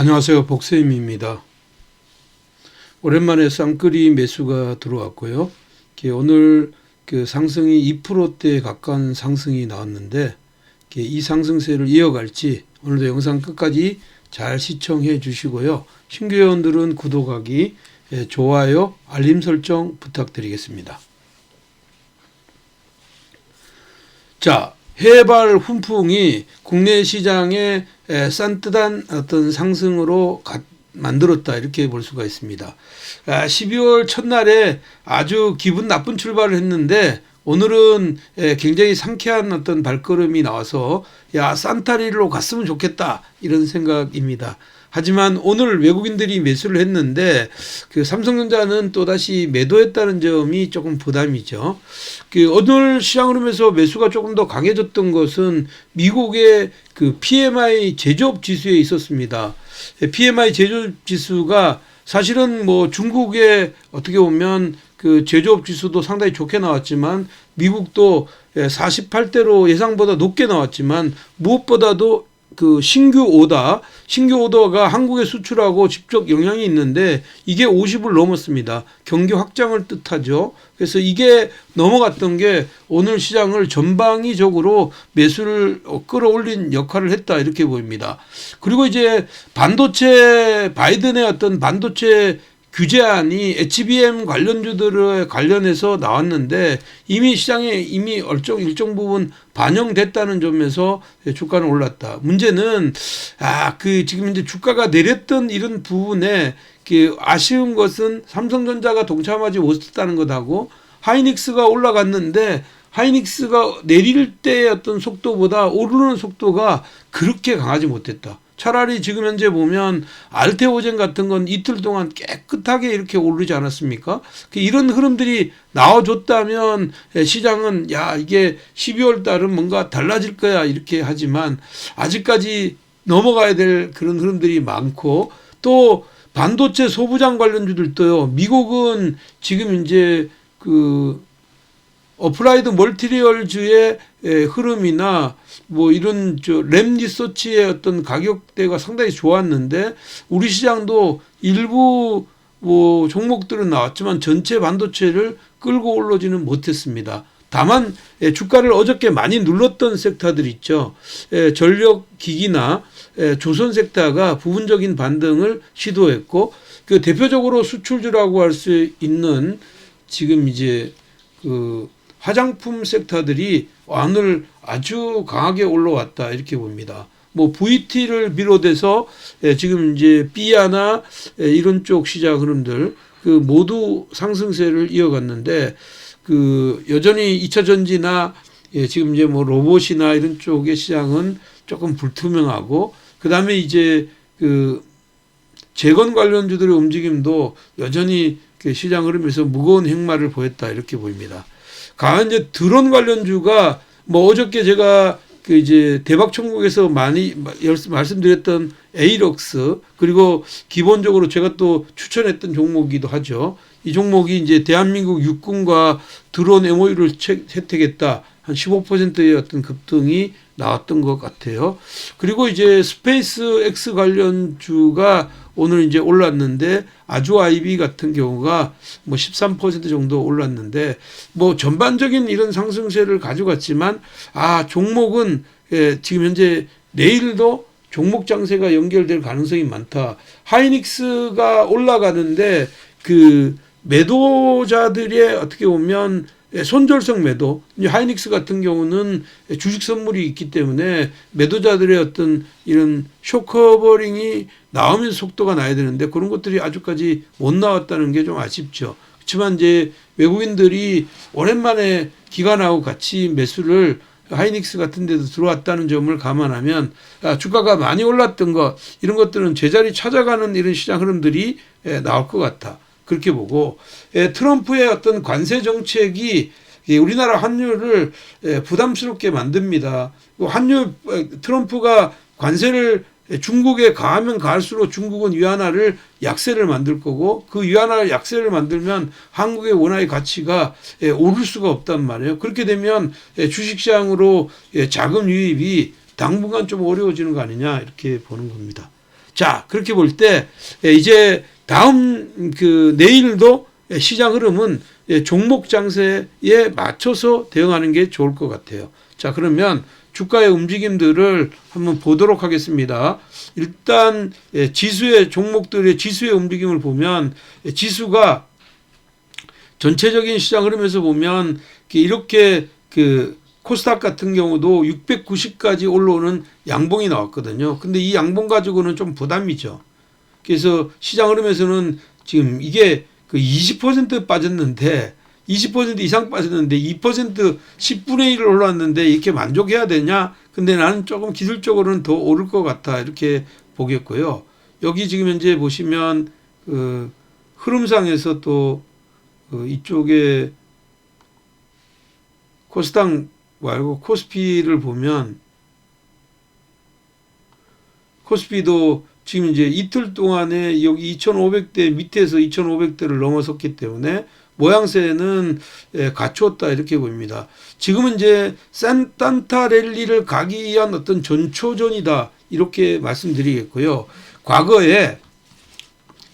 안녕하세요. 복쌤입니다. 오랜만에 쌍끌이 매수가 들어왔고요. 오늘 그 상승이 2%대 가까운 상승이 나왔는데 이 상승세를 이어갈지 오늘도 영상 끝까지 잘 시청해 주시고요. 신규 회원들은 구독하기, 예, 좋아요, 알림 설정 부탁드리겠습니다. 자, 해발 훈풍이 국내 시장에 에, 산뜻한 어떤 상승으로 가- 만들었다 이렇게 볼 수가 있습니다. 아, 12월 첫날에 아주 기분 나쁜 출발을 했는데 오늘은 에, 굉장히 상쾌한 어떤 발걸음이 나와서 야 산타리로 갔으면 좋겠다 이런 생각입니다. 하지만 오늘 외국인들이 매수를 했는데 그 삼성전자는 또 다시 매도했다는 점이 조금 부담이죠. 그 오늘 시장 흐름에서 매수가 조금 더 강해졌던 것은 미국의 그 PMI 제조업 지수에 있었습니다. PMI 제조업 지수가 사실은 뭐 중국의 어떻게 보면 그 제조업 지수도 상당히 좋게 나왔지만 미국도 48대로 예상보다 높게 나왔지만 무엇보다도 그 신규 오다, 신규 오더가 한국에 수출하고 직접 영향이 있는데 이게 50을 넘었습니다. 경기 확장을 뜻하죠. 그래서 이게 넘어갔던 게 오늘 시장을 전방위적으로 매수를 끌어올린 역할을 했다 이렇게 보입니다. 그리고 이제 반도체 바이든의 어떤 반도체 규제안이 HBM 관련주들에 관련해서 나왔는데 이미 시장에 이미 일정 일정 부분 반영됐다는 점에서 주가는 올랐다. 문제는 아 그 지금 이제 주가가 내렸던 이런 부분에 그 아쉬운 것은 삼성전자가 동참하지 못했다는 것하고 하이닉스가 올라갔는데 하이닉스가 내릴 때의 어떤 속도보다 오르는 속도가 그렇게 강하지 못했다. 차라리 지금 현재 보면 알테오젠 같은 건 이틀 동안 깨끗하게 이렇게 오르지 않았습니까? 그 이런 흐름들이 나와줬다면 시장은 야 이게 12월 달은 뭔가 달라질 거야 이렇게 하지만 아직까지 넘어가야 될 그런 흐름들이 많고 또 반도체 소부장 관련주들도요. 미국은 지금 이제 그 어플라이드 멀티리얼주의 에, 흐름이나 뭐 이런 저램 리서치의 어떤 가격대가 상당히 좋았는데 우리 시장도 일부 뭐 종목들은 나왔지만 전체 반도체를 끌고 올라지는 못했습니다. 다만 예, 주가를 어저께 많이 눌렀던 섹터들 있죠. 예, 전력 기기나 예, 조선 섹터가 부분적인 반등을 시도했고 그 대표적으로 수출주라고 할 수 있는 지금 이제 그 화장품 섹터들이 오늘 아주 강하게 올라왔다 이렇게 봅니다. 뭐 VT를 비롯해서 예, 지금 이제 삐아나 예, 이런 쪽 시장 흐름들 그 모두 상승세를 이어갔는데 그 여전히 2차 전지나 예, 지금 이제 뭐 로봇이나 이런 쪽의 시장은 조금 불투명하고 그다음에 이제 그 재건 관련주들의 움직임도 여전히 그 시장 흐름에서 무거운 행마를 보였다 이렇게 보입니다. 강한 이제 드론 관련주가 뭐 어저께 제가 그 이제 대박 천국에서 많이 말씀드렸던 에이럭스 그리고 기본적으로 제가 또 추천했던 종목이기도 하죠. 이 종목이 이제 대한민국 육군과 드론 MOU를 혜택했다. 한 15%의 어떤 급등이 나왔던 것 같아요. 그리고 이제 스페이스 X 관련주가 오늘 이제 올랐는데 아주 아이비 같은 경우가 뭐 13% 정도 올랐는데 뭐 전반적인 이런 상승세를 가져갔지만 아 종목은 예, 지금 현재 내일도 종목 장세가 연결될 가능성이 많다. 하이닉스가 올라가는데 그 매도자들의 어떻게 보면 손절성 매도. 하이닉스 같은 경우는 주식 선물이 있기 때문에 매도자들의 어떤 이런 쇼커버링이 나오면서 속도가 나야 되는데 그런 것들이 아직까지 못 나왔다는 게 좀 아쉽죠. 그렇지만 이제 외국인들이 오랜만에 기관하고 같이 매수를 하이닉스 같은 데도 들어왔다는 점을 감안하면 아, 주가가 많이 올랐던 것 이런 것들은 제자리 찾아가는 이런 시장 흐름들이 나올 것 같아. 그렇게 보고 트럼프의 어떤 관세 정책이 우리나라 환율을 부담스럽게 만듭니다. 환율 트럼프가 관세를 중국에 가하면 가할수록 중국은 위안화를 약세를 만들 거고 그 위안화 약세를 만들면 한국의 원화의 가치가 오를 수가 없단 말이에요. 그렇게 되면 주식시장으로 자금 유입이 당분간 좀 어려워지는 거 아니냐 이렇게 보는 겁니다. 자, 그렇게 볼 때 이제 다음 그 내일도 시장 흐름은 예, 종목 장세에 맞춰서 대응하는 게 좋을 것 같아요. 자, 그러면 주가의 움직임들을 한번 보도록 하겠습니다. 일단 예, 지수의 종목들의 지수의 움직임을 보면 예, 지수가 전체적인 시장 흐름에서 보면 이렇게 그 코스닥 같은 경우도 690까지 올라오는 양봉이 나왔거든요. 근데 이 양봉 가지고는 좀 부담이죠. 그래서 시장 흐름에서는 지금 이게 그 20% 빠졌는데 20% 이상 빠졌는데 2% 10분의 1을 올랐는데 이렇게 만족해야 되냐? 근데 나는 조금 기술적으로는 더 오를 것 같아. 이렇게 보겠고요. 여기 지금 현재 보시면 그 흐름상에서 또 그 이쪽에 코스닥 말고 코스피를 보면 코스피도 지금 이제 이틀 동안에 여기 2,500대 밑에서 2,500대를 넘어섰기 때문에 모양새는 예, 갖추었다 이렇게 보입니다. 지금은 이제 산탄타 랠리를 가기 위한 어떤 전초전이다 이렇게 말씀드리겠고요. 과거에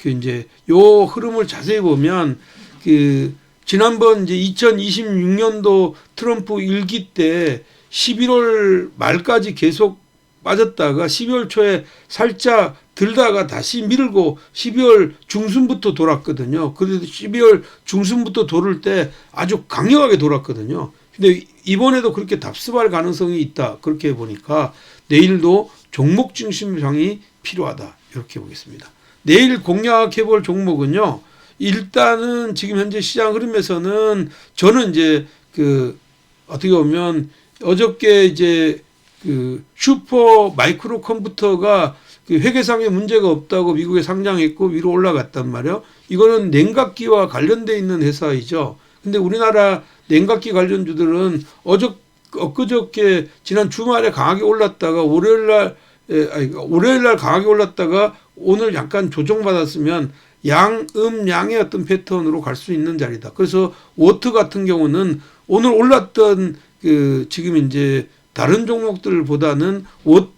그 이제 요 흐름을 자세히 보면 그 지난번 이제 2026년도 트럼프 일기 때 11월 말까지 계속 빠졌다가 12월 초에 살짝 들다가 다시 밀고 12월 중순부터 돌았거든요. 그래도 12월 중순부터 돌을 때 아주 강력하게 돌았거든요. 근데 이번에도 그렇게 답습할 가능성이 있다. 그렇게 보니까 내일도 종목 중심상이 필요하다. 이렇게 보겠습니다. 내일 공략해 볼 종목은요. 일단은 지금 현재 시장 흐름에서는 저는 이제 그 어떻게 보면 어저께 이제 그 슈퍼 마이크로 컴퓨터가 그 회계상에 문제가 없다고 미국에 상장했고 위로 올라갔단 말이에요. 이거는 냉각기와 관련돼 있는 회사이죠. 근데 우리나라 냉각기 관련주들은 어저 엊그저께 지난 주말에 강하게 올랐다가 월요일 날 에, 아니, 월요일 날 강하게 올랐다가 오늘 약간 조정받았으면 양, 음, 양의 어떤 패턴으로 갈 수 있는 자리다. 그래서 워트 같은 경우는 오늘 올랐던 그 지금 이제 다른 종목들보다는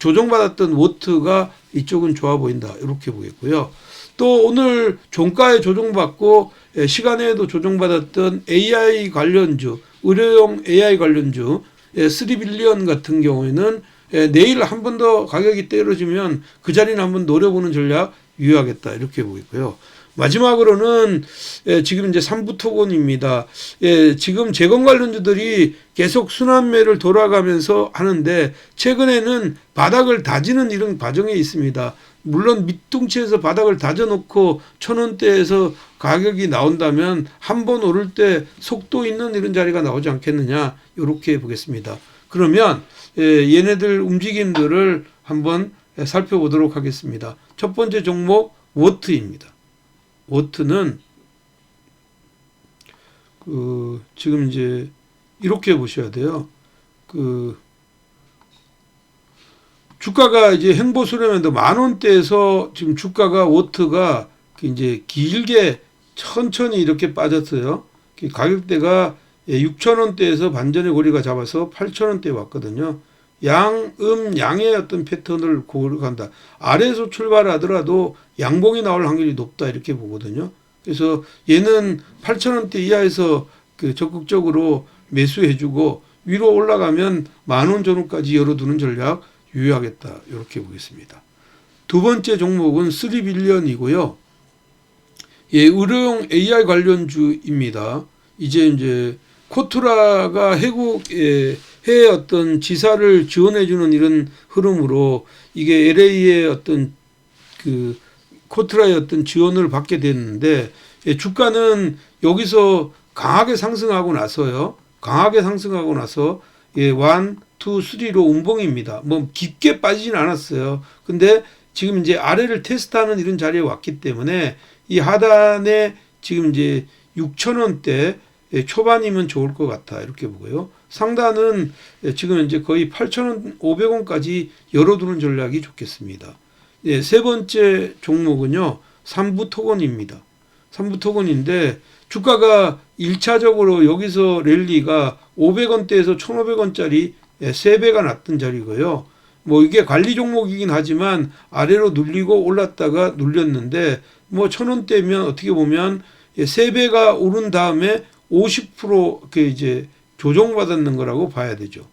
조정받았던 워트가 이쪽은 좋아 보인다. 이렇게 보겠고요. 또 오늘 종가에 조정받고 예, 시간에도 조정받았던 AI 관련주, 의료용 AI 관련주, 3빌리언 예, 같은 경우에는 예, 내일 한 번 더 가격이 떨어지면 그 자리는 한번 노려보는 전략 유효하겠다. 이렇게 보겠고요. 마지막으로는 예, 지금 이제 삼부 토건입니다. 예, 지금 재건 관련주들이 계속 순환매를 돌아가면서 하는데 최근에는 바닥을 다지는 이런 과정에 있습니다. 물론 밑둥치에서 바닥을 다져놓고 천 원대에서 가격이 나온다면 한 번 오를 때 속도 있는 이런 자리가 나오지 않겠느냐 이렇게 보겠습니다. 그러면 예, 얘네들 움직임들을 한번 살펴보도록 하겠습니다. 첫 번째 종목 워트입니다. 워트는 그 지금 이제 이렇게 보셔야 돼요. 그 주가가 이제 행보 수렴인데 만 원대에서 지금 주가가 워트가 그 이제 길게 천천히 이렇게 빠졌어요. 그 가격대가 6천 원대에서 반전의 고리가 잡아서 8천 원대에 왔거든요. 양, 음, 양의 어떤 패턴을 고려한다. 아래에서 출발하더라도 양봉이 나올 확률이 높다 이렇게 보거든요. 그래서 얘는 8천원대 이하에서 그 적극적으로 매수해주고 위로 올라가면 만원 전후까지 열어두는 전략 유효하겠다 이렇게 보겠습니다. 두 번째 종목은 3빌리언이고요. 예, 의료용 AI 관련주입니다. 이제 이제 코트라가 해국에 해외 어떤 지사를 지원해주는 이런 흐름으로 이게 LA의 어떤 그 코트라의 어떤 지원을 받게 됐는데 예, 주가는 여기서 강하게 상승하고 나서요. 강하게 상승하고 나서 예, 원, 투, 쓰리로 운봉입니다. 뭐 깊게 빠지진 않았어요. 근데 지금 이제 아래를 테스트하는 이런 자리에 왔기 때문에 이 하단에 지금 이제 6천 원대 예, 초반이면 좋을 것 같아 이렇게 보고요. 상단은 지금 이제 거의 8,500원까지 열어두는 전략이 좋겠습니다. 예, 세 번째 종목은요. 삼부 토건입니다. 삼부 토건인데 주가가 1차적으로 여기서 랠리가 500원대에서 1,500원짜리 3배가 났던 자리고요. 뭐 이게 관리 종목이긴 하지만 아래로 눌리고 올랐다가 눌렸는데 뭐천 원대면 어떻게 보면 예, 세 배가 오른 다음에 50%그 이제 조정받았는 거라고 봐야 되죠.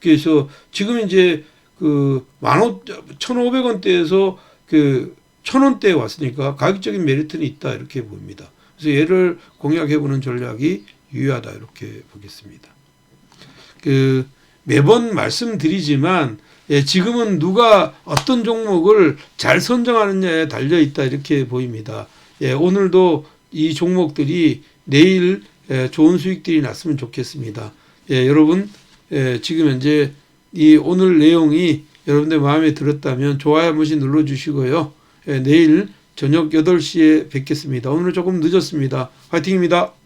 그래서 지금 이제 그 만오 천오백 원대에서 그 천 원대에 왔으니까 가격적인 메리트는 있다 이렇게 봅니다. 그래서 얘를 공략해 보는 전략이 유효하다 이렇게 보겠습니다. 그 매번 말씀드리지만 예, 지금은 누가 어떤 종목을 잘 선정하느냐에 달려 있다 이렇게 보입니다. 예, 오늘도 이 종목들이 내일 예, 좋은 수익들이 났으면 좋겠습니다. 예, 여러분 예, 지금 현재 이 오늘 내용이 여러분들 마음에 들었다면 좋아요 한 번씩 눌러주시고요. 예, 내일 저녁 8시에 뵙겠습니다. 오늘 조금 늦었습니다. 화이팅입니다.